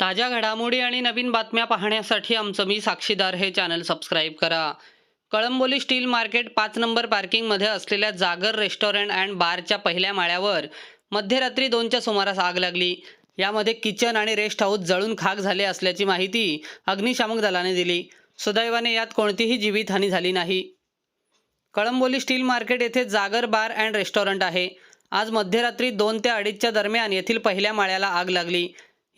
ताज्या घडामोडी आणि नवीन बातम्या पाहण्यासाठी आमचं मी साक्षीदार हे चॅनल सबस्क्राईब करा. कळंबोली स्टील मार्केट पाच नंबर पार्किंगमध्ये असलेल्या जागर रेस्टॉरंट अँड बारच्या पहिल्या माळ्यावर मध्यरात्री दोनच्या सुमारास आग लागली. यामध्ये किचन आणि रेस्ट हाऊस जळून खाक झाले असल्याची माहिती अग्निशामक दलाने दिली. सुदैवाने यात कोणतीही जीवितहानी झाली नाही. कळंबोली स्टील मार्केट येथे जागर बार अँड रेस्टॉरंट आहे. आज मध्यरात्री दोन ते अडीचच्या दरम्यान येथील पहिल्या माळ्याला आग लागली.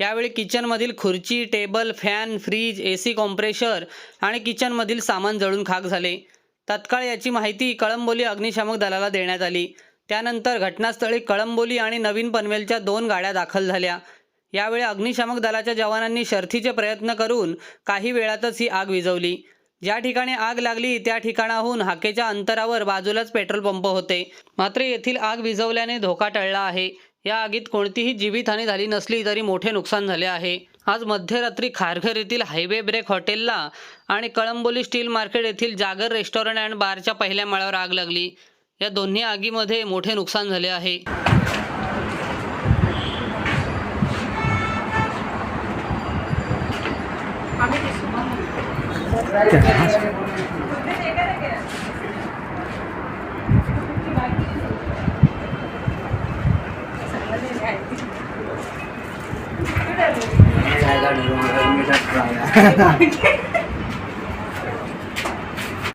यावेळी किचनमधील खुर्ची table fan fridge A C compressor आणि किचनमधील सामान जळून खाक झाले. तत्काळ याची माहिती कळंबोली अग्निशामक दलाला देण्यात आली. त्यानंतर घटनास्थळी कळंबोली आणि नवीन पनवेलच्या दोन गाड्या दाखल झाल्या. यावेळी अग्निशामक दलाच्या जवानांनी शर्थीचे प्रयत्न करून काही वेळातच ही आग विझवली. ज्या ठिकाणी आग लागली त्या ठिकाणाहून हाकेच्या अंतरावर बाजूलाच पेट्रोल पंप होते. मात्र येथील आग विझवल्याने धोका टळला आहे. या आगीत कोणतीही जीवितहानी झाली नसली तरी मोठे नुकसान झाले आहे. आज मध्यरात्री खारघर येथील हायवे ब्रेक हॉटेलला आणि कळंबोली स्टील मार्केट येथील जागर रेस्टॉरंट अँड बारच्या पहिल्या माळ्यावर आग लागली. या दोन्ही आगीमध्ये मोठे नुकसान झाले आहे. はい。